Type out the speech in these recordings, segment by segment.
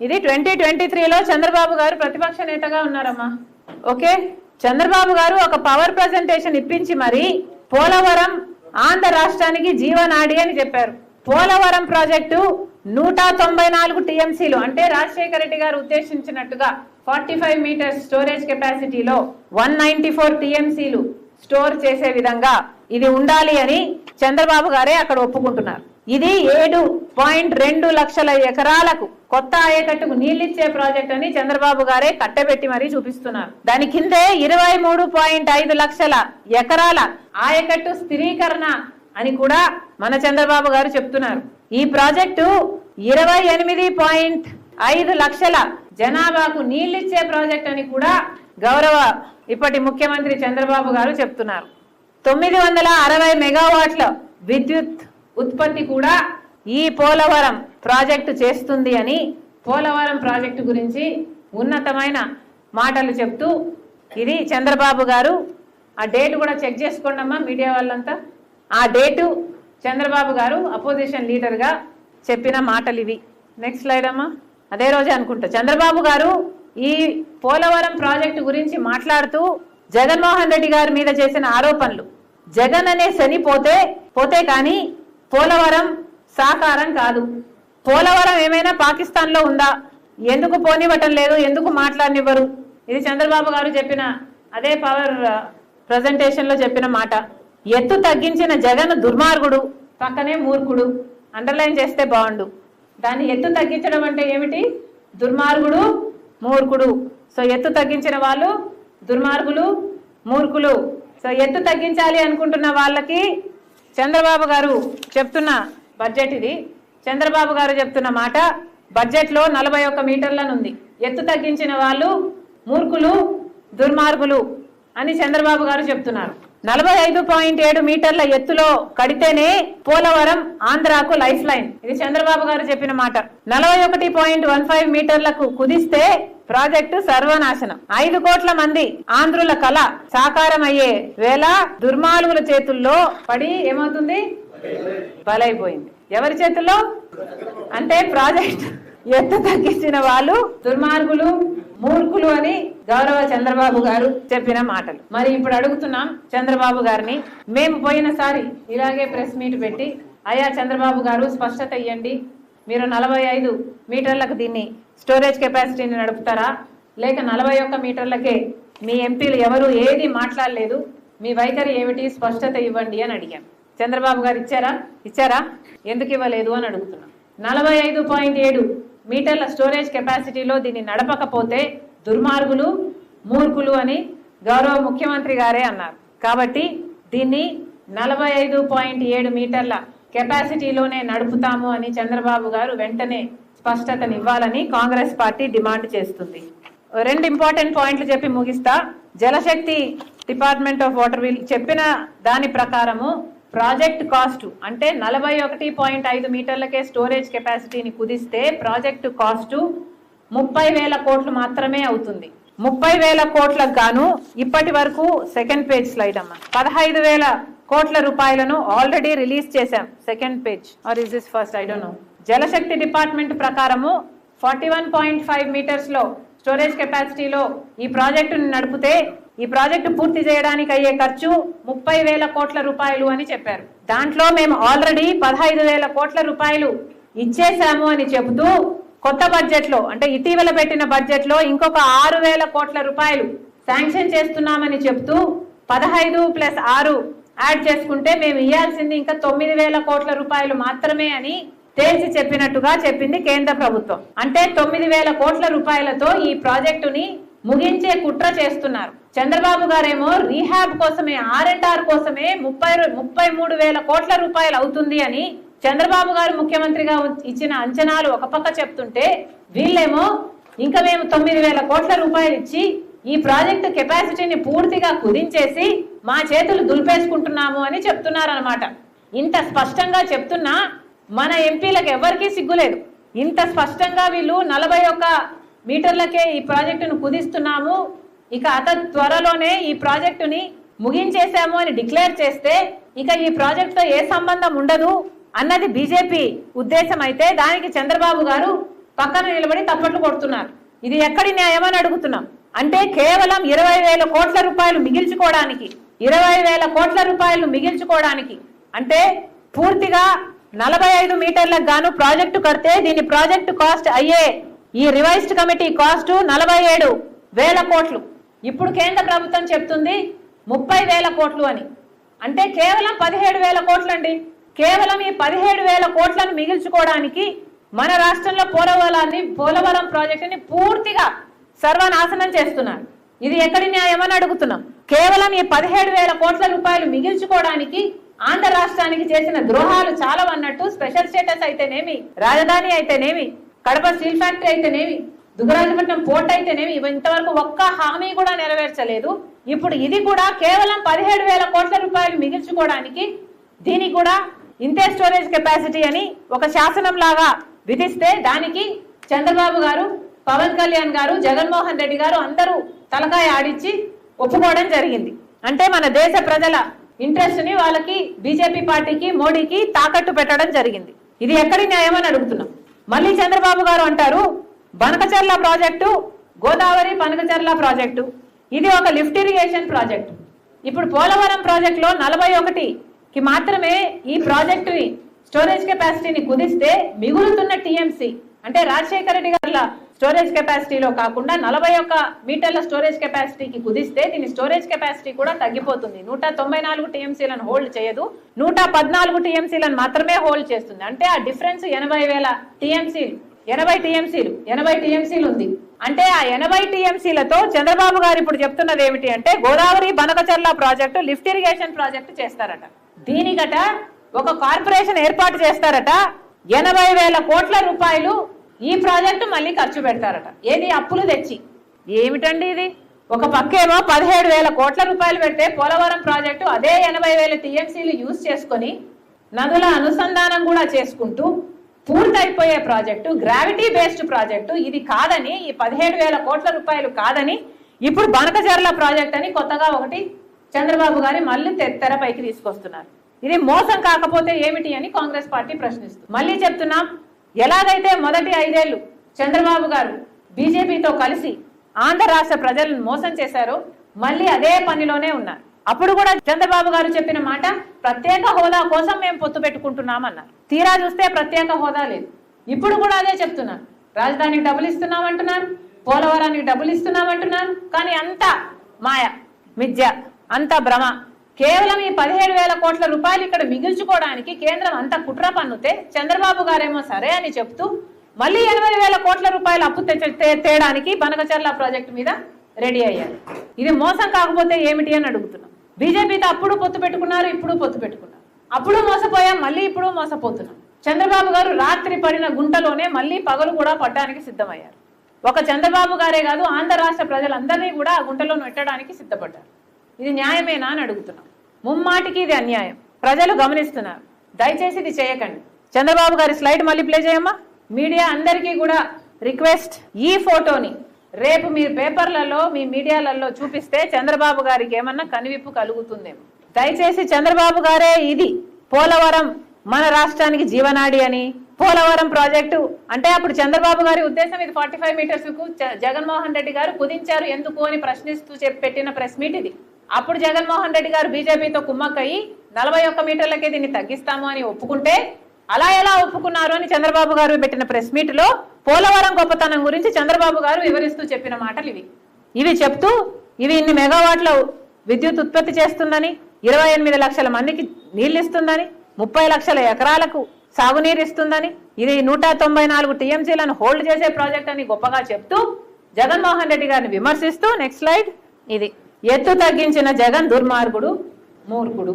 ఇది twenty twenty త్రీలో చంద్రబాబు గారు ప్రతిపక్ష నేతగా ఉన్నారమ్మా. ఓకే? చంద్రబాబు గారు ఒక పవర్ ప్రజెంటేషన్ ఇప్పించి మరి పోలవరం ఆంధ్ర రాష్ట్రానికి జీవనాడి అని చెప్పారు. పోలవరం ప్రాజెక్టు నూట తొంభై నాలుగు టీఎంసీలు అంటే రాజశేఖర రెడ్డి గారు ఉద్దేశించినట్టుగా ఫార్టీ ఫైవ్ మీటర్స్ స్టోరేజ్ కెపాసిటీలో వన్ నైన్టీ ఫోర్ టీఎంసీలు స్టోర్ చేసే విధంగా ఇది ఉండాలి అని చంద్రబాబు గారే అక్కడ ఒప్పుకుంటున్నారు. ఇది ఏడు పాయింట్ రెండు లక్షల ఎకరాలకు కొత్త ఆయకట్టుకు నీళ్ళిచ్చే ప్రాజెక్ట్ అని చంద్రబాబు గారే కట్టబెట్టి మరీ చూపిస్తున్నారు. దాని కిందే ఇరవై మూడు పాయింట్ ఐదు లక్షల ఎకరాల ఆయకట్టు స్థిరీకరణ అని కూడా మన చంద్రబాబు గారు చెప్తున్నారు. ఈ ప్రాజెక్టు ఇరవై ఎనిమిది పాయింట్ ఐదు లక్షల జనాభాకు నీళ్ళిచ్చే ప్రాజెక్ట్ అని కూడా గౌరవ ఇప్పటి ముఖ్యమంత్రి చంద్రబాబు గారు చెప్తున్నారు. తొమ్మిది వందల అరవై మెగావాట్ల విద్యుత్ ఉత్పత్తి కూడా ఈ పోలవరం ప్రాజెక్టు చేస్తుంది అని పోలవరం ప్రాజెక్టు గురించి ఉన్నతమైన మాటలు చెప్తూ ఇది చంద్రబాబు గారు. ఆ డేట్ కూడా చెక్ చేసుకోండి అమ్మా మీడియా వాళ్ళంతా. ఆ డేటు చంద్రబాబు గారు అపోజిషన్ లీడర్గా చెప్పిన మాటలు ఇవి. నెక్స్ట్ స్లైడ్ అమ్మా. అదే రోజే అనుకుంటా. చంద్రబాబు గారు ఈ పోలవరం ప్రాజెక్టు గురించి మాట్లాడుతూ జగన్మోహన్ రెడ్డి గారి మీద చేసిన ఆరోపణలు. జగన్ అనే శని పోతే పోతే కానీ పోలవరం సాకారం కాదు. పోలవరం ఏమైనా పాకిస్తాన్లో ఉందా? ఎందుకు పోనివ్వటం లేదు? ఎందుకు మాట్లాడనివ్వరు? ఇది చంద్రబాబు గారు చెప్పిన అదే పవర్ ప్రజెంటేషన్లో చెప్పిన మాట. ఎత్తు తగ్గించిన జగన్ దుర్మార్గుడు పక్కనే మూర్ఖుడు. అండర్లైన్ చేస్తే బాగుండు. దాన్ని ఎత్తు తగ్గించడం అంటే ఏమిటి? దుర్మార్గుడు మూర్ఖుడు. సో ఎత్తు తగ్గించిన వాళ్ళు దుర్మార్గులు మూర్ఖులు. సో ఎత్తు తగ్గించాలి అనుకుంటున్న వాళ్ళకి చంద్రబాబు గారు చెప్తున్న బడ్జెట్ ఇది. చంద్రబాబు గారు చెప్తున్న మాట బడ్జెట్లో నలభై ఒక్క మీటర్లనుంది. ఎత్తు తగ్గించిన వాళ్ళు మూర్ఖులు దుర్మార్గులు అని చంద్రబాబు గారు చెప్తున్నారు. నలభై ఐదు పాయింట్ ఏడు మీటర్ల ఎత్తులో కడితేనే పోలవరం ఆంధ్రాకు లైఫ్ లైన్. ఇది చంద్రబాబు గారు చెప్పిన మాట. నలభై ఒకటి పాయింట్ వన్ ఫైవ్ మీటర్లకు కుదిస్తే ప్రాజెక్టు సర్వనాశనం. ఐదు కోట్ల మంది ఆంధ్రుల కళ సాకారం అయ్యే వేళ దుర్మార్గుల చేతుల్లో పడి ఏమవుతుంది? బలైపోయింది. ఎవరి చేతుల్లో? అంటే ప్రాజెక్ట్. ఎత్తు తగ్గించిన వాళ్ళు? దుర్మార్గులు మూర్ఖులు అని గౌరవ చంద్రబాబు గారు చెప్పిన మాటలు. మరి ఇప్పుడు అడుగుతున్నాం చంద్రబాబు గారిని. మేము పోయినసారి ఇలాగే ప్రెస్ మీట్ పెట్టి అయ్యా చంద్రబాబు గారు స్పష్టత ఇవ్వండి మీరు నలభై ఐదు మీటర్లకు దీన్ని స్టోరేజ్ కెపాసిటీని నడుపుతారా? లేక నలభై ఒక్క మీటర్లకే మీ ఎంపీలు ఎవరు ఏది మాట్లాడలేదు? మీ వైఖరి ఏమిటి? స్పష్టత ఇవ్వండి అని అడిగాం. చంద్రబాబు గారు ఇచ్చారా? ఇచ్చారా? ఎందుకు ఇవ్వలేదు అని అడుగుతున్నాం. నలభై ఐదు పాయింట్ ఏడు మీటర్ల స్టోరేజ్ కెపాసిటీలో దీన్ని నడపకపోతే దుర్మార్గులు మూర్ఖులు అని గౌరవ ముఖ్యమంత్రి గారే అన్నారు. కాబట్టి దీన్ని నలభై ఐదు పాయింట్ ఏడు మీటర్ల కెపాసిటీలోనే నడుపుతాము అని చంద్రబాబు గారు వెంటనే స్పష్టతనివ్వాలని కాంగ్రెస్ పార్టీ డిమాండ్ చేస్తుంది. రెండు ఇంపార్టెంట్ పాయింట్లు చెప్పి ముగిస్తా. Jalshakti department of water will చెప్పిన దాని ప్రకారము ప్రాజెక్ట్ కాస్ట్ అంటే నలభై ఒకటి పాయింట్ ఐదు మీటర్లకే స్టోరేజ్ కెపాసిటీని కుదిస్తే ప్రాజెక్టు కాస్టు ముప్పై వేల కోట్లు మాత్రమే అవుతుంది. ముప్పై వేల కోట్లకు గాను ఇప్పటి వరకు సెకండ్ పేజ్ స్లైడ్ అమ్మ. పదహైదు వేల కోట్ల రూపాయలను ఆల్రెడీ రిలీజ్ చేశాం second page are is this first I don't know Jalshakti department ప్రకారము ఫార్టీ వన్ పాయింట్ ఫైవ్ మీటర్స్లో స్టోరేజ్ కెపాసిటీలో ఈ ప్రాజెక్టును నడిపితే ఈ ప్రాజెక్టు పూర్తి చేయడానికి అయ్యే ఖర్చు ముప్పై వేల కోట్ల రూపాయలు అని చెప్పారు. దాంట్లో మేము ఆల్రెడీ పదహైదు వేల కోట్ల రూపాయలు ఇచ్చేశాము అని చెబుతూ కొత్త బడ్జెట్లో అంటే ఇటీవల పెట్టిన బడ్జెట్లో ఇంకొక ఆరు వేల కోట్ల రూపాయలు శాంక్షన్ చేస్తున్నామని చెబుతూ పదహైదు ప్లస్ ఆరు యాడ్ చేసుకుంటే మేము ఇవ్వాల్సింది ఇంకా తొమ్మిది వేల కోట్ల రూపాయలు మాత్రమే అని తేల్చి చెప్పినట్టుగా చెప్పింది కేంద్ర ప్రభుత్వం. అంటే తొమ్మిది వేల కోట్ల రూపాయలతో ఈ ప్రాజెక్టుని ముగించే కుట్ర చేస్తున్నారు. చంద్రబాబు గారేమో రీహాబ్ కోసమే ఆర్ అండ్ ఆర్ కోసమే ముప్పై ముప్పై మూడు వేల కోట్ల రూపాయలు అవుతుంది అని చంద్రబాబు గారు ముఖ్యమంత్రిగా ఇచ్చిన అంచనాలు ఒక పక్క చెప్తుంటే వీళ్ళేమో ఇంకా మేము తొమ్మిది వేల కోట్ల రూపాయలు ఇచ్చి ఈ ప్రాజెక్టు కెపాసిటీని పూర్తిగా కుదించేసి మా చేతులు దులిపేసుకుంటున్నాము అని చెప్తున్నారనమాట ఇంత స్పష్టంగా చెప్తున్నా మన ఎంపీలకు ఎవరికీ సిగ్గులేదు. ఇంత స్పష్టంగా వీళ్ళు నలభై ఒక్క మీటర్లకే ఈ ప్రాజెక్టును కుదిస్తున్నాము. ఇక అత త్వరలోనే ఈ ప్రాజెక్టుని ముగించేశాము అని డిక్లేర్ చేస్తే ఇక ఈ ప్రాజెక్టుతో ఏ సంబంధం ఉండదు అన్నది బీజేపీ ఉద్దేశం అయితే దానికి చంద్రబాబు గారు పక్కన నిలబడి తప్పట్లు కొడుతున్నారు. ఇది ఎక్కడి న్యాయం అని అడుగుతున్నాం. అంటే కేవలం ఇరవై వేల కోట్ల రూపాయలు మిగిల్చుకోవడానికి ఇరవై వేల కోట్ల రూపాయలు మిగిల్చుకోవడానికి అంటే పూర్తిగా నలభై ఐదు మీటర్లకు గాను ప్రాజెక్టు కడితే దీని ప్రాజెక్టు కాస్ట్ అయ్యే ఈ రివైజ్డ్ కమిటీ కాస్ట్ నలభై ఏడు వేల కోట్లు. ఇప్పుడు కేంద్ర ప్రభుత్వం చెప్తుంది ముప్పై వేల కోట్లు అని. అంటే కేవలం పదిహేడు వేల కోట్లండి. కేవలం ఈ పదిహేడు వేల కోట్లను మిగిల్చుకోవడానికి మన రాష్ట్రంలో పోలవరాన్ని పోలవరం ప్రాజెక్టుని పూర్తిగా సర్వనాశనం చేస్తున్నారు. ఇది ఎక్కడి న్యాయం అని అడుగుతున్నాం. కేవలం ఈ పదిహేడు వేల కోట్ల రూపాయలు మిగిల్చుకోవడానికి ఆంధ్ర రాష్ట్రానికి చేసిన ద్రోహాలు చాలా అన్నట్టు స్పెషల్ స్టేటస్ అయితేనేమి రాజధాని అయితేనేమి కడప స్టీల్ ఫ్యాక్టరీ అయితేనేమి దుగ్గరాజపట్నం పోర్ట్ అయితేనేమి ఇంతవరకు ఒక్క హామీ కూడా నెరవేర్చలేదు. ఇప్పుడు ఇది కూడా కేవలం పదిహేడు వేల కోట్ల రూపాయలు మిగిల్చుకోవడానికి దీనికి కూడా ఇంతే స్టోరేజ్ కెపాసిటీ అని ఒక శాసనం లాగా విధిస్తే దానికి చంద్రబాబు గారు పవన్ కళ్యాణ్ గారు జగన్మోహన్ రెడ్డి గారు అందరూ తలకాయ ఆడిచ్చి ఒప్పుకోవడం జరిగింది. అంటే మన దేశ ప్రజల ఇంట్రెస్ట్ని వాళ్ళకి బీజేపీ పార్టీకి మోడీకి తాకట్టు పెట్టడం జరిగింది. ఇది ఎక్కడి న్యాయం అని అడుగుతున్నాం. మళ్ళీ చంద్రబాబు గారు అంటారు బనకచర్ల ప్రాజెక్టు గోదావరి బనకచర్ల ప్రాజెక్టు. ఇది ఒక లిఫ్ట్ ఇరిగేషన్ ప్రాజెక్టు. ఇప్పుడు పోలవరం ప్రాజెక్టులో నలభై ఒకటికి మాత్రమే ఈ ప్రాజెక్టు స్టోరేజ్ కెపాసిటీని కుదిస్తే మిగులుతున్న టీఎంసీ అంటే రాజశేఖర రెడ్డి గారి స్టోరేజ్ కెపాసిటీలో కాకుండా నలభై ఒక్క మీటర్ల స్టోరేజ్ కెపాసిటీకి కుదిస్తే దీని స్టోరేజ్ కెపాసిటీ కూడా తగ్గిపోతుంది. నూట తొంభై నాలుగు టీఎంసీలను హోల్డ్ చేయదు. నూట పద్నాలుగు టీఎంసీలను మాత్రమే హోల్డ్ చేస్తుంది. అంటే ఆ డిఫరెన్స్ ఎనభై వేల టీఎంసీలు ఎనభై టీఎంసీలు ఎనభై టీఎంసీలు ఉంది. అంటే ఆ ఎనభై టీఎంసీలతో చంద్రబాబు గారు ఇప్పుడు చెప్తున్నది ఏమిటి అంటే Godavari Banakacherla project lift irrigation project చేస్తారట. దీనికట ఒక కార్పొరేషన్ ఏర్పాటు చేస్తారట. ఎనభై వేల కోట్ల రూపాయలు ఈ ప్రాజెక్టు మళ్ళీ ఖర్చు పెడతారట. ఏది అప్పులు తెచ్చి? ఏమిటండి ఇది? ఒక పక్కేమో పదిహేడు వేల కోట్ల రూపాయలు పెడితే పోలవరం ప్రాజెక్టు అదే ఎనభై వేల టీఎంసీలు యూజ్ చేసుకొని నదుల అనుసంధానం కూడా చేసుకుంటూ పూర్తయిపోయే ప్రాజెక్టు గ్రావిటీ బేస్డ్ ప్రాజెక్టు. ఇది కాదని ఈ పదిహేడు వేల కోట్ల రూపాయలు కాదని ఇప్పుడు బనకచర్ల ప్రాజెక్ట్ అని కొత్తగా ఒకటి చంద్రబాబు గారి మళ్ళీ తెరపైకి తీసుకొస్తున్నారు. ఇది మోసం కాకపోతే ఏమిటి అని కాంగ్రెస్ పార్టీ ప్రశ్నిస్తుంది మళ్ళీ చెప్తున్నాం ఎలాగైతే మొదటి ఐదేళ్ళు చంద్రబాబు గారు బీజేపీతో కలిసి ఆంధ్ర రాష్ట్ర ప్రజలను మోసం చేశారో మళ్ళీ అదే పనిలోనే ఉన్నారు. అప్పుడు కూడా చంద్రబాబు గారు చెప్పిన మాట ప్రత్యేక హోదా కోసం మేము పొత్తు పెట్టుకుంటున్నామన్నారు. తీరా చూస్తే ప్రత్యేక హోదా లేదు. ఇప్పుడు కూడా అదే చెప్తున్నారు. రాజధానికి డబ్బులు ఇస్తున్నామంటున్నారు పోలవరానికి డబ్బులు ఇస్తున్నామంటున్నారు కానీ అంతా మాయ మిథ్య అంత భ్రమ కేవలం ఈ పదిహేడు వేల కోట్ల రూపాయలు ఇక్కడ మిగిల్చుకోవడానికి కేంద్రం అంత కుట్ర పన్నుతే చంద్రబాబు గారేమో సరే అని చెప్తూ మళ్ళీ ఎనభై వేల కోట్ల రూపాయలు అప్పు తెచ్చ- తేయడానికి బనకచర్ల ప్రాజెక్టు మీద రెడీ అయ్యారు. ఇది మోసం కాకపోతే ఏమిటి అని అడుగుతున్నాం. బీజేపీతో అప్పుడు పొత్తు పెట్టుకున్నారు ఇప్పుడు పొత్తు పెట్టుకున్నారు. అప్పుడు మోసపోయాం మళ్ళీ ఇప్పుడు మోసపోతున్నాం. చంద్రబాబు గారు రాత్రి పడిన గుంటలోనే మళ్ళీ పగలు కూడా పడ్డానికి సిద్ధమయ్యారు. ఒక చంద్రబాబు గారే కాదు ఆంధ్ర రాష్ట్ర ప్రజలందరినీ కూడా ఆ గుంటలో నెట్టడానికి సిద్ధపడ్డారు. ఇది న్యాయమేనా అని అడుగుతున్నాం. ముమ్మాటికి ఇది అన్యాయం. ప్రజలు గమనిస్తున్నారు. దయచేసి ఇది చేయకండి. చంద్రబాబు గారి స్లైడ్ మళ్ళీ ప్లే చేయమ్మా. మీడియా అందరికీ కూడా రిక్వెస్ట్ ఈ ఫోటోని రేపు మీరు పేపర్లలో మీ మీడియాలలో చూపిస్తే చంద్రబాబు గారికి ఏమన్నా కనువిప్పు కలుగుతుందేమో. దయచేసి చంద్రబాబు గారే ఇది. పోలవరం మన రాష్ట్రానికి జీవనాడి అని. పోలవరం ప్రాజెక్టు. అంటే అప్పుడు చంద్రబాబు గారి ఉద్దేశం ఇది ఫార్టీ ఫైవ్ మీటర్స్కు జగన్మోహన్ రెడ్డి గారు కుదించారు ఎందుకు అని ప్రశ్నిస్తూ చెప్పి పెట్టిన ప్రెస్ మీట్ ఇది. అప్పుడు జగన్మోహన్ రెడ్డి గారు బీజేపీతో కుమ్మక్కయి నలభై ఒక్క మీటర్లకే దీన్ని తగ్గిస్తాము అని ఒప్పుకుంటే అలా ఎలా ఒప్పుకున్నారు అని చంద్రబాబు గారు పెట్టిన ప్రెస్ మీట్లో పోలవరం గొప్పతనం గురించి చంద్రబాబు గారు వివరిస్తూ చెప్పిన మాటలు ఇవి. ఇవి చెప్తూ ఇవి ఇన్ని మెగావాట్ల విద్యుత్ ఉత్పత్తి చేస్తుందని ఇరవై ఎనిమిది లక్షల మందికి నీళ్ళు ఇస్తుందని ముప్పై లక్షల ఎకరాలకు సాగునీరు ఇస్తుందని ఇది నూట తొంభై నాలుగు టీఎంసీలను హోల్డ్ చేసే ప్రాజెక్ట్ అని గొప్పగా చెప్తూ జగన్మోహన్ రెడ్డి గారిని విమర్శిస్తూ నెక్స్ట్ స్లైడ్ ఇది. ఎత్తు తగ్గించిన జగన్ దుర్మార్గుడు మూర్ఖుడు.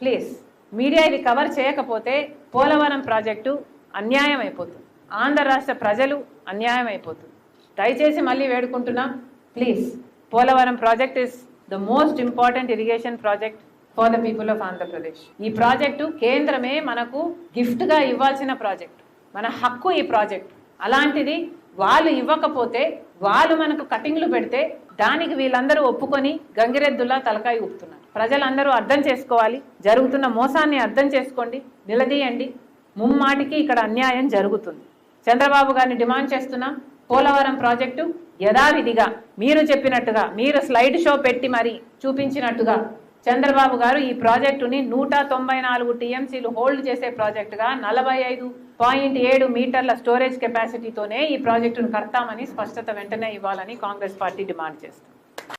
ప్లీజ్ మీడియా ఇది కవర్ చేయకపోతే పోలవరం ప్రాజెక్టు అన్యాయం అయిపోతుంది. ఆంధ్ర రాష్ట్ర ప్రజలు అన్యాయం అయిపోతుంది. దయచేసి మళ్ళీ వేడుకుంటున్నాం. Please Polavaram project is the most important irrigation project for the people of Andhra Pradesh ఈ ప్రాజెక్టు కేంద్రమే మనకు గిఫ్ట్గా ఇవ్వాల్సిన ప్రాజెక్ట్. మన హక్కు ఈ ప్రాజెక్ట్. అలాంటిది వాళ్ళు ఇవ్వకపోతే వాళ్ళు మనకు కటింగ్లు పెడితే దానికి వీళ్ళందరూ ఒప్పుకొని గంగిరెద్దులా తలకాయ ఊపుతున్నారు. ప్రజలందరూ అర్థం చేసుకోవాలి. జరుగుతున్న మోసాన్ని అర్థం చేసుకోండి. నిలదీయండి. ముమ్మాటికి ఇక్కడ అన్యాయం జరుగుతుంది. చంద్రబాబు గారిని డిమాండ్ చేస్తున్నాం పోలవరం ప్రాజెక్టు యథావిధిగా మీరు చెప్పినట్టుగా మీరు స్లైడ్ షో పెట్టి మరి చూపించినట్టుగా చంద్రబాబు గారు ఈ ప్రాజెక్టుని నూట తొంభై నాలుగు టీఎంసీలు హోల్డ్ చేసే ప్రాజెక్టుగా నలభై ఐదు పాయింట్ ఏడు మీటర్ల స్టోరేజ్ కెపాసిటీతోనే ఈ ప్రాజెక్టును కడతామని స్పష్టత వెంటనే ఇవ్వాలని కాంగ్రెస్ పార్టీ డిమాండ్ చేస్తుంది.